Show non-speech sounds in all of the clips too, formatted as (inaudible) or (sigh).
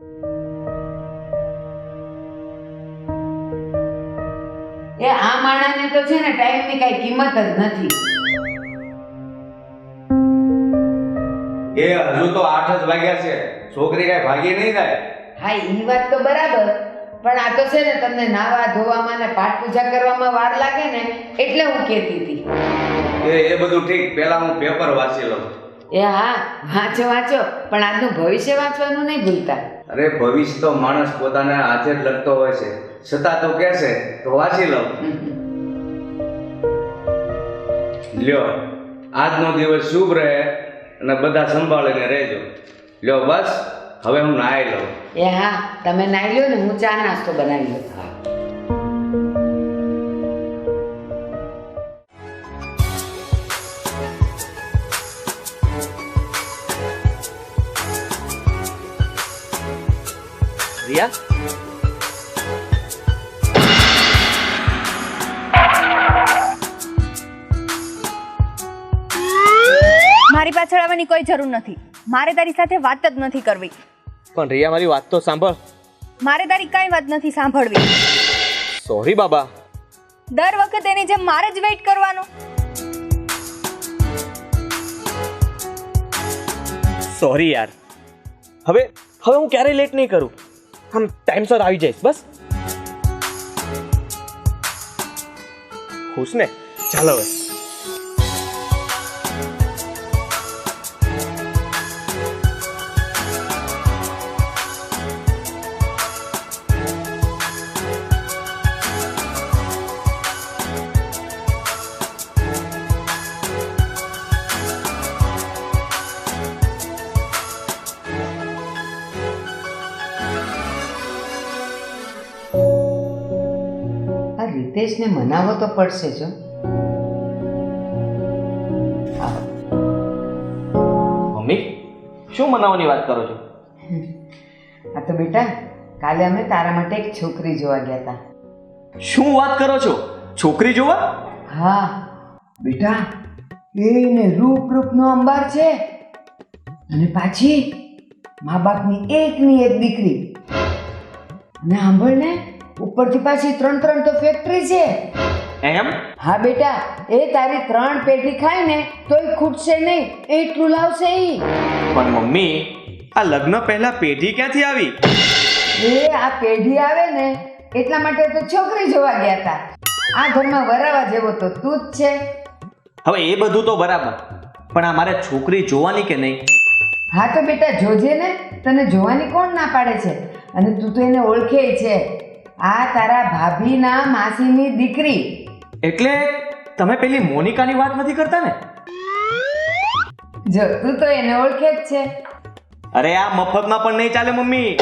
એ આ માણાને તો છે ને ટાઈમની કાંઈ કિંમત જ નથી. એ હજુ તો આઠ જ વાગ્યા છે. છોકરી કઈ ભાગી નહીં થાય હા એ વાત તો બરાબર. પણ આ તો છે ને તમને નાવા ધોવામાં ને પાઠ પૂજા કરવામાં વાર લાગે ને એટલે હું કહેતી હતી. એ એ બધું ઠીક. પહેલા હું પેપર વાંચી લઉં. એ હા વાંચો વાંચો. પણ આજનું ભવિષ્ય વાંચવાનું નહીં ભૂલતા. અરે ભવિષ્ય તો માણસ પોતાના હાથે જ લખતો હોય છે. છતાં તો કહેશે છે તો વાંચી લઉં. લ્યો આજનો દિવસ શુભ રહે અને બધા સંભાળીને રહેજો. લ્યો બસ હવે હું નાહી લઉં. એ હા તમે નાહી લો ને હું ચા નાસ્તો બનાવી લઉં. રિયા મારી પાછળ આવવાની કોઈ જરૂર નથી. મારે તારી સાથે વાત જ નથી કરવી. પણ રિયા મારી વાત તો સાંભળ. મારે તારી કાંઈ વાત નથી સાંભળવી. સોરી બાબા. દર વખત એની જેમ મારે જ વેઇટ કરવાનો. સોરી યાર. હવે હવે હું ક્યારેય લેટ નહીં કરું. આમ ટાઈમસર આવી જઈશ બસ. ખુશ ને? ચાલો હવે. આ મનાવો તો પડશે જો. મમ્મી શું મનાવવાની વાત કરો છો? આ તો બેટા કાલે અમે તારા માટે એક છોકરી જોવા ગયા હતા શું વાત કરો છો? છોકરી જોવા? હા. બેટા એને રૂપ રૂપનો અંબાર છે. અને પાછી મા બાપની એકની એક દીકરી. અને સાંભળ ને ઉપરથી પાછી ત્રણ ત્રણ તો ફેક્ટરી છે. એમ? હા બેટા એ તારી ત્રણ પેઢી ખાય ને તોય ખૂટશે નહીં એટલું લાવશે ઈ. પણ મમ્મી આ લગ્ન પહેલા પેઢી ક્યાંથી આવી? એ આ પેઢી આવે ને એટલા માટે તો છોકરી જોવા ગયા હતા આ ઘરમાં વરાવા જેવો તો તું જ છે. હવે એ બધું તો બરાબર પણ આ મારે છોકરી જોવાની કે નહીં? હા તો બેટા જોજે ને તને જોવાની કોણ ના પાડે છે? અને તું તો એને ઓળખે છે. આ તારા ભાભીના માસીની દીકરી. એટલે તમે પેલી મોનિકાની વાત નથી કરતા ને? જો તું તો એને ઓળખે જ છે. અરે આ મફતમાં પણ નહીં ચાલે મમ્મી.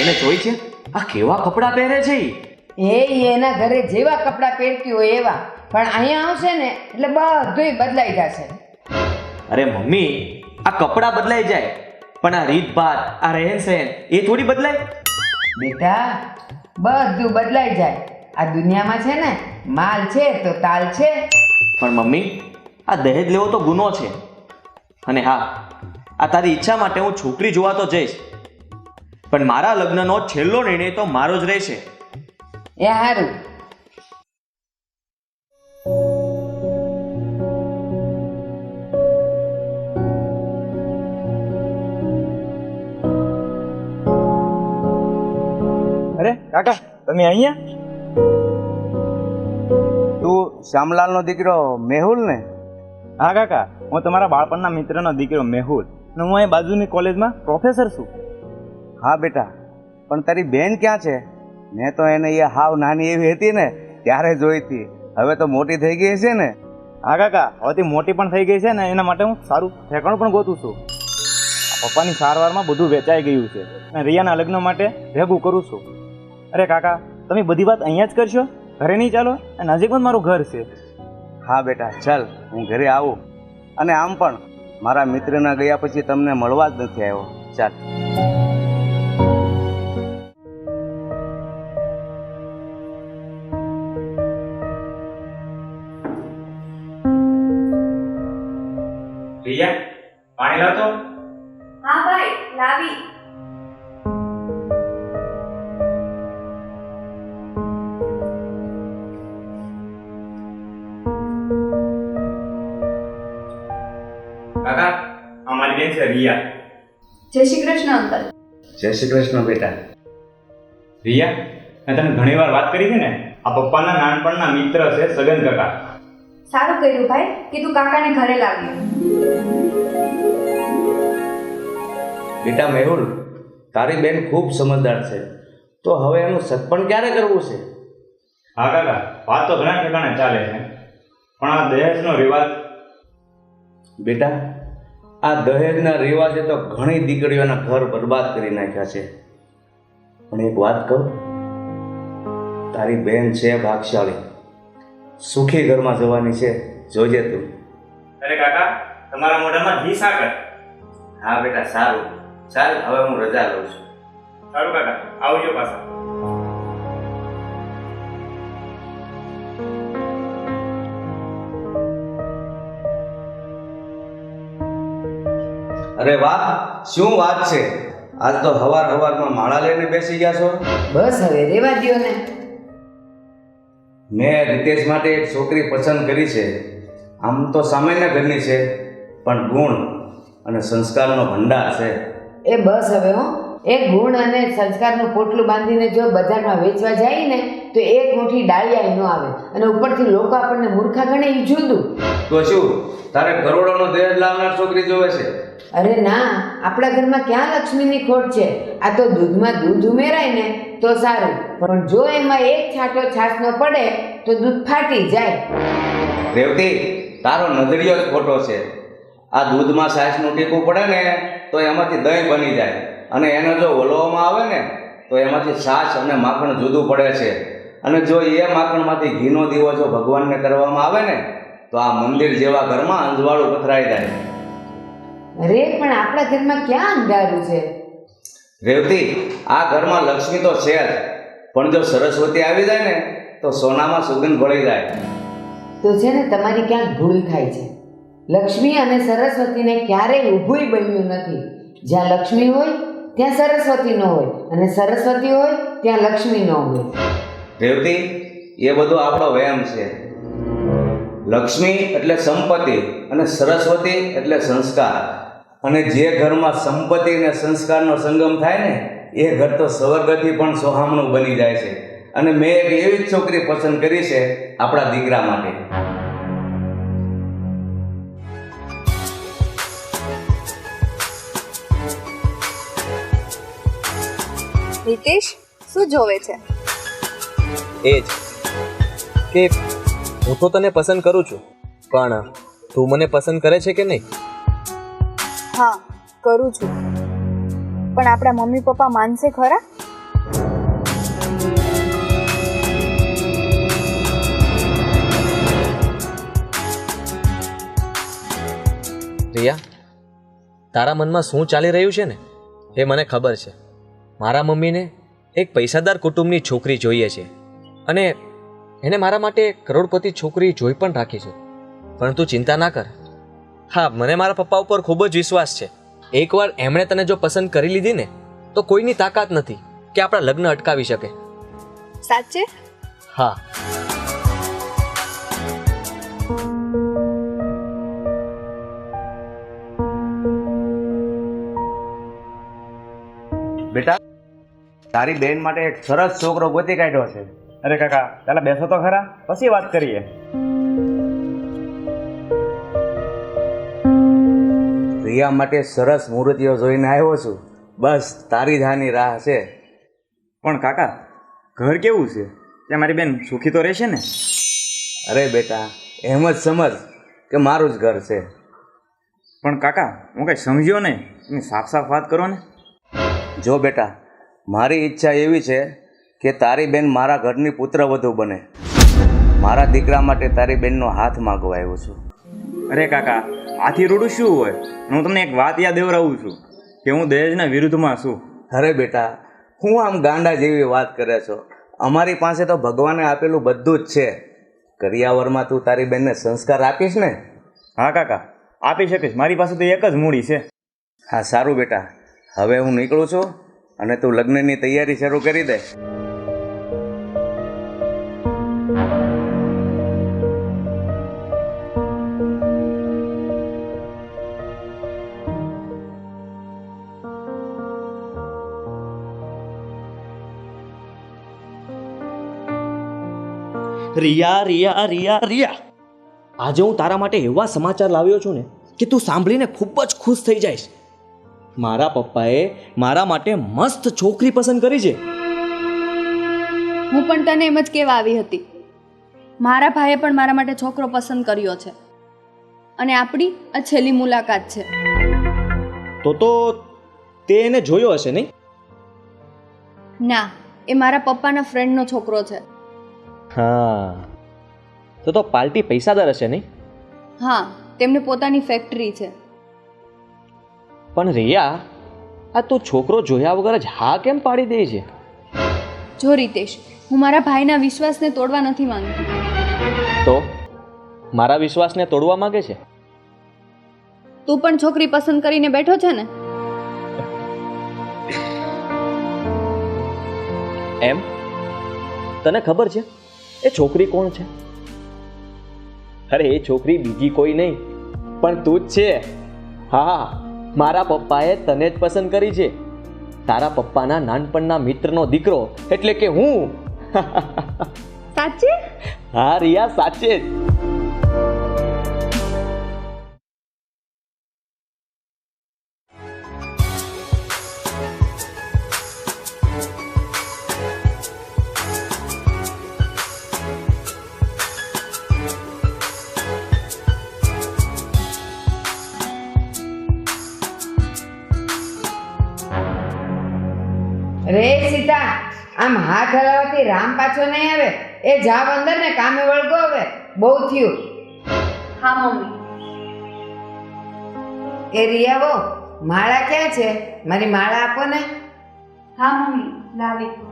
એને જોઈ છે? આ કેવા કપડાં પહેરે છે એ ઈ એના ઘરે જેવા કપડાં પહેરતી હોય એવા. પણ અહીંયા આવશે ને એટલે બધુંય બદલાઈ જશે. અરે મમ્મી આ કપડાં બદલાઈ જાય. પણ આ રીતભાત આ રહેન સહેન એ થોડી બદલાય? બેટા બધું બદલાઈ જાય. આ દુનિયામાં છે ને માલ છે તો તાલ છે. પણ મમ્મી આ દહેજ લેવો તો ગુનો છે. અને હા આ તારી ઈચ્છા માટે હું છોકરી જોવા તો જઈશ. પણ મારા લગ્નનો છેલ્લો નિર્ણય તો મારો જ રહેશે. એ હારું. અરે કાકા તમે અહીંયા? તું શ્યામલાલનો દીકરો મેહુલ ને? હા કાકા હું તમારા બાળપણના મિત્રનો દીકરો મેહુલ અને હું અહીં બાજુની કોલેજમાં પ્રોફેસર છું. હા બેટા પણ તારી બેન ક્યાં છે? મેં તો એને એ હાવ નાની એવી હતી ને ત્યારે જોઈ હતી. હવે તો મોટી થઈ ગઈ છે ને? હા કાકા હવેથી મોટી પણ થઈ ગઈ છે ને એના માટે હું સારું ઠેકાણું પણ ગોતું છું. પપ્પાની સારવારમાં બધું વેચાઈ ગયું છે. અને રિયાના લગ્ન માટે ભેગું કરું છું. અરે કાકા તમે બધી વાત અહીંયા જ કરશો? ઘરે નહીં ચાલો? અને નજીકમાં જ મારું ઘર છે. હા બેટા ચાલ હું ઘરે આવું. અને આમ પણ મારા મિત્રના ગયા પછી તમને મળવા જ નથી આવ્યો. ચાલ. રિયા પાણી લાવતો? છે રિયા. જય શ્રી કૃષ્ણ અંકલ. જય શ્રી કૃષ્ણ બેટા. રિયા મેં તને ઘણી વાર વાત કરી છે ને? આ પપ્પાના નાનપણના મિત્ર છે સગન કાકા. સારું કર્યું ભાઈ કે તું કાકાને ઘરે લાવ્યો બેટા મેહુલ તારી બેન ખૂબ સમજદાર છે. તો હવે એનું સત્પણ ક્યારે કરવું છે? હા કાકા વાત તો ઘણા ઠેકાણે ચાલે છે. પણ આ દહેજનો રિવાજ બેટા આ દહેજના રિવાજે તો ઘણી દીકરીઓના ઘર બરબાદ કરી નાખ્યા છે. પણ એક વાત કહું તારી બેન છે ભાગશાળી સુખી ઘરમાં જવાની છે જોજે તું. અરે કાકા તમારા મોઢામાં ઘી સાકર. હા બેટા સારું. ચાલ હવે હું રજા લઉં છું. સારું કાકા આવજો પાછા. અરે વાહ શું વાત છે? આજ તો હવાર હવારમાં માળા લઈને બેસી ગયા છો? બસ હવે રેવા દો ને. મેં રીતેશ માટે એક છોકરી પસંદ કરી છે. આમ તો સામાન્ય ઘરની છે પણ ગુણ અને સંસ્કારનો ભંડાર છે. એ બસ હવે હો. એ ગુણ અને સંસ્કારનું પોટલું બાંધીને જો બજારમાં વેચવા જાય ને તો એક મુઠ્ઠી ડાળિયા ન આવે અને ઉપરથી લોકો આપણને મૂર્ખા ગણે એ જુદું. તો શું? તારે કરોડોનો દહેજ લાવનાર છોકરી જોવે છે? અરે ના, આપણા ઘરમાં ક્યાં લક્ષ્મીની ખોટ છે? આ તો દૂધમાં દૂધ ઉમેરાય ને, તો સારું. પણ જો એમાં એક છાંટો છાશનો પડે, તો દૂધ ફાટી જાય. રેવતી, તારો નજરિયો જ ખોટો છે. આ દૂધમાં છાશનું ટીપું પડે ને, તો એમાંથી દહીં બની જાય. અને એને જો વલોવામાં આવે ને, તો એમાંથી છાશ અને માખણ જુદું પડે છે. અને જો એ માખણમાંથી ઘીનો દીવો જો ભગવાનને કરવામાં આવે ને, તો આ મંદિર જેવા ઘરમાં અંજવાળું પથરાઈ જાય. અરે પણ આપણા ઘરમાં ક્યાં અંધારું છે? રેવતી આ ઘરમાં લક્ષ્મી તો છે જ. પણ જો સરસ્વતી આવી જાય ને તો સોનામાં સુગંધ ભળી જાય. તો છે ને તમારી ક્યાંક ભૂલ થાય છે. લક્ષ્મી અને સરસ્વતીને ક્યારેય ઊભુંય બન્યું નથી. જ્યાં લક્ષ્મી હોય ત્યાં સરસ્વતી ન હોય. અને સરસ્વતી હોય ત્યાં લક્ષ્મી ન હોય. રેવતી એ બધું આપણો વ્યાયામ છે. લક્ષ્મી એટલે સંપત્તિ અને સરસ્વતી એટલે સંસ્કાર. અને જે ઘરમાં સંપત્તિ અને સંસ્કારનો સંગમ થાય ને એ ઘર તો સ્વર્ગથી પણ સોહામણું બની જાય છે. અને મેં એક એવી જ છોકરી પસંદ કરી છે આપણા દીકરા માટે. રીતેશ શું જોવે છે? એ જ કે હું તો તને પસંદ કરું છું પણ તું મને પસંદ કરે છે કે નહીં? હા, કરું છું. પણ આપણા મમ્મી પપ્પા માનશે ખરા? રિયા, તારા મનમાં શું ચાલી રહ્યું છે ને? એ મને ખબર છે. મારા મમ્મીને એક પૈસાદાર કુટુંબની છોકરી જોઈએ છે. અને એને મારા માટે કરોડપતિ છોકરી જોઈ પણ રાખી છે. પણ તું ચિંતા ના કર. હા મને મારા પપ્પા ઉપર ખૂબ જ વિશ્વાસ છે. એકવાર એમણે તને જો પસંદ કરી લીધી ને તો કોઈની તાકાત નથી કે આપણા લગ્ન અટકાવી શકે. સાચે? હા. બેટા તારી બેન માટે એક સરસ છોકરો ગોતી કાઢ્યો છે. અરે કાકા પેલા બેસો તો ખરા. પછી વાત કરીએ. રિયા માટે સરસ મૂર્તિઓ જોઈને આવ્યો છું. બસ, તારી ધાની રાહ છે. પણ કાકા, ઘર કેવું છે? ત્યાં મારી બેન સુખી તો રહેશે ને? અરે બેટા, એમ જ સમજ કે મારું જ ઘર છે. પણ કાકા, હું કંઈ સમજ્યો નહીં. તમે સાફ સાફ વાત કરો ને. જો બેટા, મારી ઈચ્છા એવી છે કે તારી બેન મારા ઘરની પુત્રવધુ બને. મારા દીકરા માટે તારી બેનનો હાથ માગવા આવ્યો છું. અરે કાકા આથી રૂડું શું હોય? હું તમને એક વાત યાદ દેવરાવું છું કે હું દહેજના વિરુદ્ધમાં છું. અરે બેટા હું આમ ગાંડા જેવી વાત કરે છો. અમારી પાસે તો ભગવાને આપેલું બધું જ છે. કરિયાવરમાં તું તારી બેનને સંસ્કાર આપીશ ને? હા કાકા આપી શકીશ. મારી પાસે તો એક જ મૂડી છે. હા સારું બેટા. હવે હું નીકળું છું અને તું લગ્નની તૈયારી શરૂ કરી દે. રિયા રિયા રિયા રિયા. આજે હું તારા માટે એવા સમાચાર લાવ્યો છું ને કે તું સાંભળીને ખૂબ જ ખુશ થઈ જઈશ. મારા પપ્પાએ મારા માટે મસ્ત છોકરી પસંદ કરી છે. હું પણ તને એમ જ કહેવા આવી હતી. મારા ભાઈએ પણ મારા માટે છોકરો પસંદ કર્યો છે. અને આપણી આ છેલ્લી મુલાકાત છે. તો તો તે એને જોયો હશે નહીં? ના એ મારા પપ્પાના ફ્રેન્ડનો છોકરો છે. હા. તો તો પાલટી પૈસાદાર હશે નહીં? હા તેમને પોતાની ફેક્ટરી છે. પણ રિયા આ તું છોકરો જોયા વગર જ હા કેમ પાડી દે છે? જો રીતેશ હું મારા ભાઈના વિશ્વાસને તોડવા નથી માંગતી. તો? મારા વિશ્વાસને તોડવા માંગે છે? તું પણ છોકરી પસંદ કરીને બેઠો છે ને? એમ? તને ખબર છે? એ છોકરી કોણ છે? અરે એ છોકરી બીજી કોઈ નહીં. પણ તું જ છે. હા મારા પપ્પાએ તને જ પસંદ કરી છે. તારા પપ્પાના નાનપણના મિત્રનો દીકરો એટલે કે હું. (laughs) સાચે? હા રિયા સાચે જ. રે સીતા આમ હાથ હલાવવાથી રામ પાછો નહીં આવે. એ જાવ અંદર ને કામે વળગો હવે. બહુ થયું. હા મમ્મી. એ રિયાવો માળા ક્યાં છે? મારી માળા આપો ને. હા મમ્મી લાવી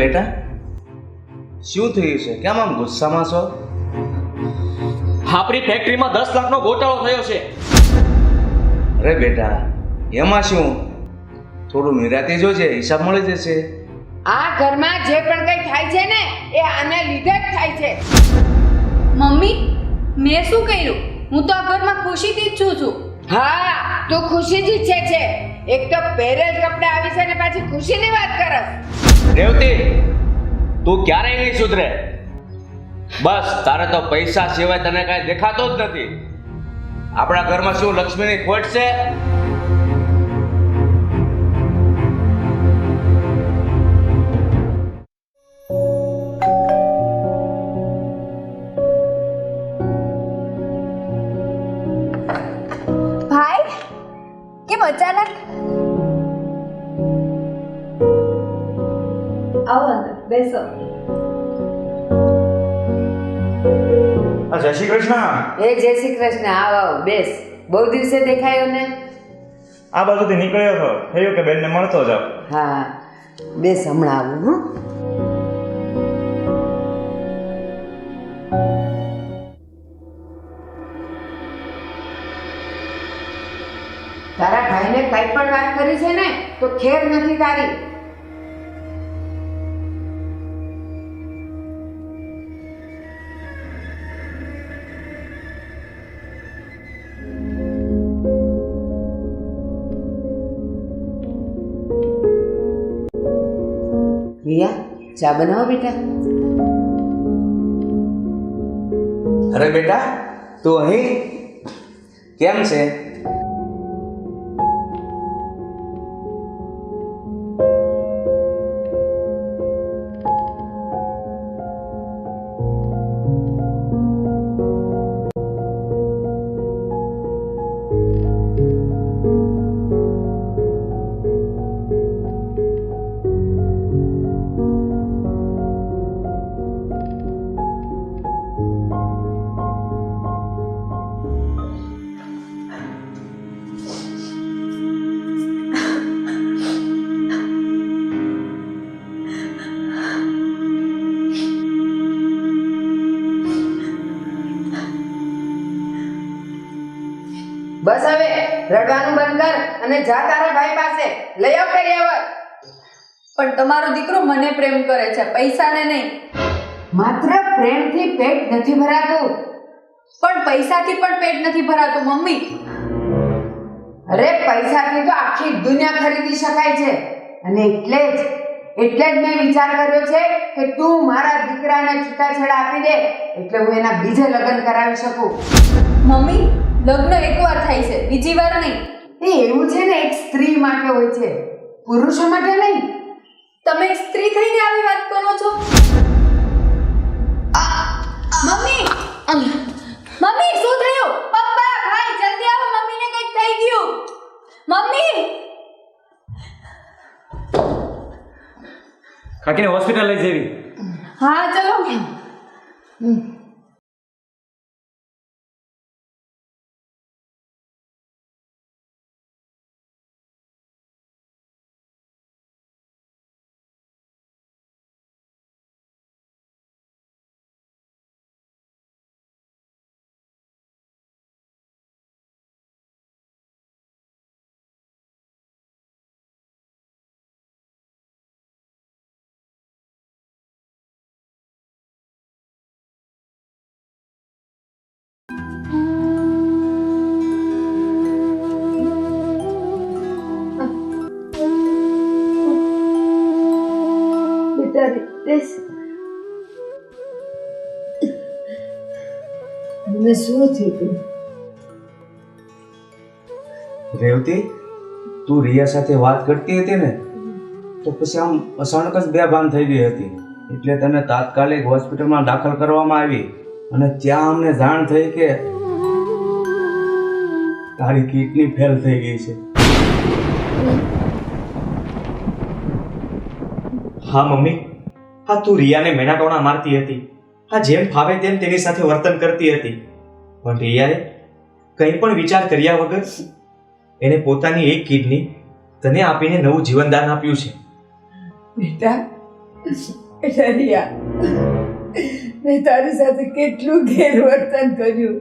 બેટા? શું થયું છે? કેમ આમ ગુસ્સામાં છો? આપણી ફેક્ટરીમાં દસ લાખનો ગોટાળો થયો છે. અરે બેટા એમાં શું? થોડું નિરાતે જોજે હિસાબ મળી જશે. આ ઘરમાં જે પણ કંઈ થાય છે ને એ આને લીધે જ થાય છે. મમ્મી મેં શું કર્યું? હું તો આ ઘરમાં ખુશીથી જ છું છું. હા તું ખુશીથી જ છે. એક તો પહેરેલ કપડાં આવી છે ને પાછી ખુશીની વાત કરસ. રેવતી, તું ક્યારેય નહીં સુધરે? બસ, તારે તો પૈસા સિવાય તને કાંઈ દેખાતો જ નથી. આપણા ઘરમાં શું, લક્ષ્મીની ખોટ છે? જય શ્રી કૃષ્ણ. એ જય શ્રી કૃષ્ણ. આવ આવ બેસ. બહુ દિવસે દેખાયો ને? આ બાજુથી નીકળ્યો હતો થયું કે બેનને મળતો જાવ હા. બેસ હમણાં આવું હું. તારા ભાઈને કઈ પણ વાત કરી છે ને તો ખેર નથી તારી. ચા બનાવો બેટા. અરે બેટા તું અહીં? કેમ છે? અને જા તારા ભાઈ પાસે. લઈ આવ કર્યાવર પણ તમારો દીકરો મને પ્રેમ કરે છે પૈસાને નહીં. માત્ર પ્રેમથી પેટ નથી ભરાતું. પણ પૈસાથી પણ પેટ નથી ભરાતું મમ્મી. અરે પૈસાથી તો આખી દુનિયા ખરીદી શકાય છે. અને એટલે જ એટલે જ મેં વિચાર કર્યો છે કે તું મારા દીકરાને છૂટાછેડા આપી દે એટલે હું એના બીજે લગ્ન કરાવી શકું. મમ્મી લગ્ન એકવાર થાય છે બીજી વાર નહીં. એ એવું છે ને એક સ્ત્રી માટે હોય છે. પુરુષો માટે નહીં. તમે સ્ત્રી થઈને આવી વાત કરો છો? મમ્મી! મમ્મી શું થયું? પપ્પા ભાઈ જલ્દી આવો મમ્મીને કંઈક થઈ ગયું. મમ્મી! કાકીને હોસ્પિટલ લઈ જવી હા ચલો. મને શું થયું? રેવતી તું રિયા સાથે વાત કરતી હતી ને તો પછી આમ અચાનક જ બેભાન થઈ ગઈ હતી. એટલે તને તાત્કાલિક હોસ્પિટલમાં દાખલ કરવામાં આવી અને ત્યાં અમને જાણ થઈ કે તારી કિડની ફેલ થઈ ગઈ છે. હા મમ્મી. હા તું રિયાને મેનાટોણા મારતી હતી. હા જેમ ફાવે તેમ તેની સાથે વર્તન કરતી હતી. પણ ભૈયાએ કંઈ પણ વિચાર કર્યા વગર એને પોતાની એક કિડની તને આપીને નવું જીવનદાન આપ્યું છે. બેટા રિયા મેં તારી સાથે કેટલું ગેરવર્તન કર્યું.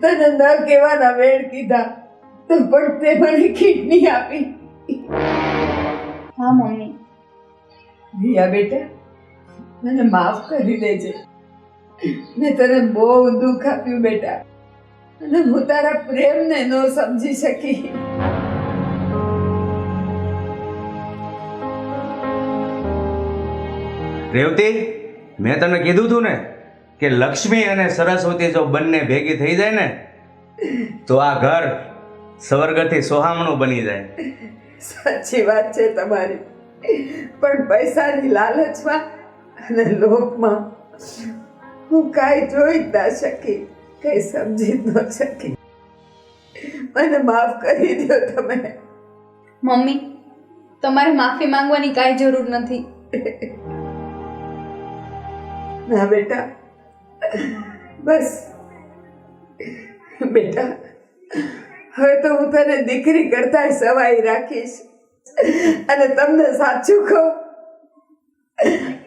તને ન કહેવાના વેળ કીધા તો પણ તે મને કિડની આપી. હા મમ્મી રિયા બેટા મને માફ કરી દેજે. મેં તને બહુ દુઃખ આપ્યું બેટા. અને હું તારા પ્રેમને ન સમજી શકી. રેવતી મેં તને કીધું તું ને કે લક્ષ્મી અને સરસ્વતી જો બંને ભેગી થઈ જાય ને તો આ ઘર સ્વર્ગથી સોહામણું બની જાય. સાચી વાત છે તમારી. પણ પૈસાની લાલચમાં અને લોભમાં હું કાંઈ જોઈ જ ના શકી. કંઈ સમજી ન શકી. મને માફ કરી દો તમે. મમ્મી તમારે માફી માંગવાની કાંઈ જરૂર નથી. ના બેટા. બસ. બેટા હવે તો હું તને દીકરી કરતા સવાઈ રાખીશ. અને તમને સાચું કહું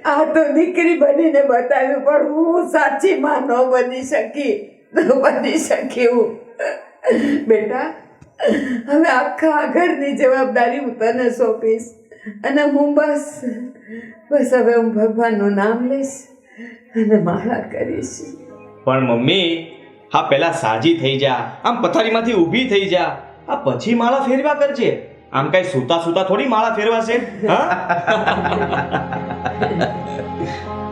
આ તો દીકરી બનીને બતાવ્યું પણ હું સાચી માં ન બની શકી. ન બની શકી હું બેટા હવે આખા ઘરની જવાબદારી હું તને સોંપીશ અને હું બસ બસ હવે હું ભગવાનનું નામ લઈશ અને માળા કરીશ. પણ મમ્મી હા પહેલાં સાજી થઈ જા આમ પથારીમાંથી ઊભી થઈ જા. આ પછી માળા ફેરવા કરજે. આમ કઈ સૂતા સૂતા થોડી માળા ફેરવાશે હા? (laughs)